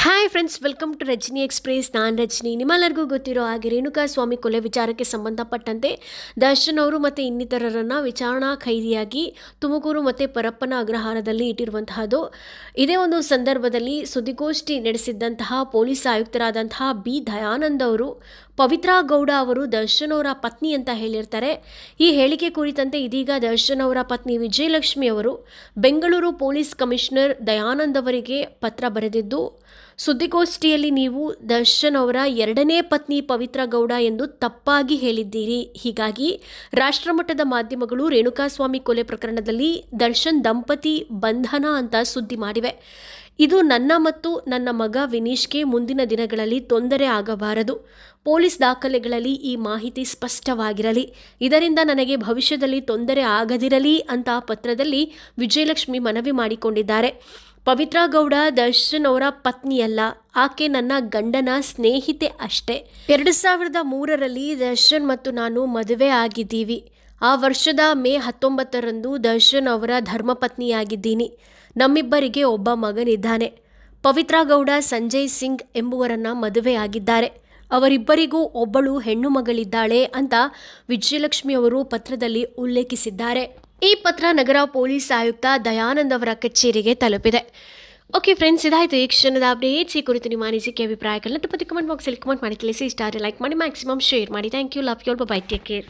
Hi friends welcome to Rajini express ನಾನು ರಜನಿ. ನಿಮ್ಮೆಲ್ಲರಿಗೂ ಗೊತ್ತಿರೋ ಹಾಗೆ ರೇಣುಕಾ ಸ್ವಾಮಿ ಕೊಲೆ ವಿಚಾರಕ್ಕೆ ಸಂಬಂಧಪಟ್ಟಂತೆ ದರ್ಶನ್ ಅವರು ಮತ್ತು ಇನ್ನಿತರರನ್ನು ವಿಚಾರಣಾ ಖೈದಿಯಾಗಿ ತುಮಕೂರು ಮತ್ತು ಪರಪ್ಪನ ಅಗ್ರಹಾರದಲ್ಲಿ ಇಟ್ಟಿರುವಂತಹದ್ದು. ಇದೇ ಒಂದು ಸಂದರ್ಭದಲ್ಲಿ ಸುದ್ದಿಗೋಷ್ಠಿ ನಡೆಸಿದ್ದಂತಹ ಪೊಲೀಸ್ ಆಯುಕ್ತರಾದಂತಹ ಬಿ ದಯಾನಂದ್ ಅವರು, ಪವಿತ್ರಾ ಗೌಡ ಅವರು ದರ್ಶನ್ ಅವರ ಪತ್ನಿ ಅಂತ ಹೇಳಿರ್ತಾರೆ. ಈ ಹೇಳಿಕೆ ಕುರಿತಂತೆ ಇದೀಗ ದರ್ಶನ್ ಅವರ ಪತ್ನಿ ವಿಜಯಲಕ್ಷ್ಮಿ ಅವರು ಬೆಂಗಳೂರು ಪೊಲೀಸ್ ಕಮಿಷನರ್ ದಯಾನಂದ್ ಅವರಿಗೆ ಪತ್ರ ಬರೆದಿದ್ದು ಸುದ್ದಿಗೋಷ್ಠಿಯಲ್ಲಿ ನೀವು ದರ್ಶನ್ ಅವರ ಎರಡನೇ ಪತ್ನಿ ಪವಿತ್ರ ಗೌಡ ಎಂದು ತಪ್ಪಾಗಿ ಹೇಳಿದ್ದೀರಿ. ಹೀಗಾಗಿ ರಾಷ್ಟ್ರಮಟ್ಟದ ಮಾಧ್ಯಮಗಳು ರೇಣುಕಾಸ್ವಾಮಿ ಕೊಲೆ ಪ್ರಕರಣದಲ್ಲಿ ದರ್ಶನ್ ದಂಪತಿ ಬಂಧನ ಅಂತ ಸುದ್ದಿ ಮಾಡಿವೆ. ಇದು ನನ್ನ ಮತ್ತು ನನ್ನ ಮಗ ವಿನೀಶ್ಗೆ ಮುಂದಿನ ದಿನಗಳಲ್ಲಿ ತೊಂದರೆ ಆಗಬಾರದು. ಪೊಲೀಸ್ ದಾಖಲೆಗಳಲ್ಲಿ ಈ ಮಾಹಿತಿ ಸ್ಪಷ್ಟವಾಗಿರಲಿ. ಇದರಿಂದ ನನಗೆ ಭವಿಷ್ಯದಲ್ಲಿ ತೊಂದರೆ ಆಗದಿರಲಿ ಅಂತ ಪತ್ರದಲ್ಲಿ ವಿಜಯಲಕ್ಷ್ಮಿ ಮನವಿ ಮಾಡಿಕೊಂಡಿದ್ದಾರೆ. ಪವಿತ್ರ ಗೌಡ ದರ್ಶನ್ ಅವರ ಪತ್ನಿಯಲ್ಲ, ಆಕೆ ನನ್ನ ಗಂಡನ ಸ್ನೇಹಿತೆ ಅಷ್ಟೇ. ಎರಡು ಸಾವಿರದ ಮೂರರಲ್ಲಿ ದರ್ಶನ್ ಮತ್ತು ನಾನು ಮದುವೆ ಆಗಿದ್ದೀವಿ. ಆ ವರ್ಷದ ಮೇ ಹತ್ತೊಂಬತ್ತರಂದು ದರ್ಶನ್ ಅವರ ಧರ್ಮಪತ್ನಿಯಾಗಿದ್ದೀನಿ. ನಮ್ಮಿಬ್ಬರಿಗೆ ಒಬ್ಬ ಮಗನಿದ್ದಾನೆ. ಪವಿತ್ರ ಗೌಡ ಸಂಜಯ್ ಸಿಂಗ್ ಎಂಬುವರನ್ನ ಮದುವೆಯಾಗಿದ್ದಾರೆ. ಅವರಿಬ್ಬರಿಗೂ ಒಬ್ಬಳು ಹೆಣ್ಣು ಮಗಳಿದ್ದಾಳೆ ಅಂತ ವಿಜಯಲಕ್ಷ್ಮಿ ಅವರು ಪತ್ರದಲ್ಲಿ ಉಲ್ಲೇಖಿಸಿದ್ದಾರೆ. ಈ ಪತ್ರ ನಗರ ಪೊಲೀಸ್ ಆಯುಕ್ತ ದಯಾನಂದ್ ಅವರ ಕಚೇರಿಗೆ ತಲುಪಿದೆ. ಓಕೆ ಫ್ರೆಂಡ್ಸ್ ಇದಾಯಿತು. ಈ ಕ್ಷಣದ ಅಪ್ಡೇಟ್ಸ್ ಈ ಕುರಿತು ನಿಮ್ಮ ಅನಿಸಿಕೆ, ಅಭಿಪ್ರಾಯಗಳನ್ನ ತಪ್ಪದೆ ಕಮೆಂಟ್ ಬಾಕ್ಸಲ್ಲಿ ಕಮೆಂಟ್ ಮಾಡಿ ತಿಳಿಸಿ. ಇಷ್ಟ ಲೈಕ್ ಮಾಡಿ ಮ್ಯಾಕ್ಸಿಮಮ್ ಶೇರ್ ಮಾಡಿ. Thank you love you bye take care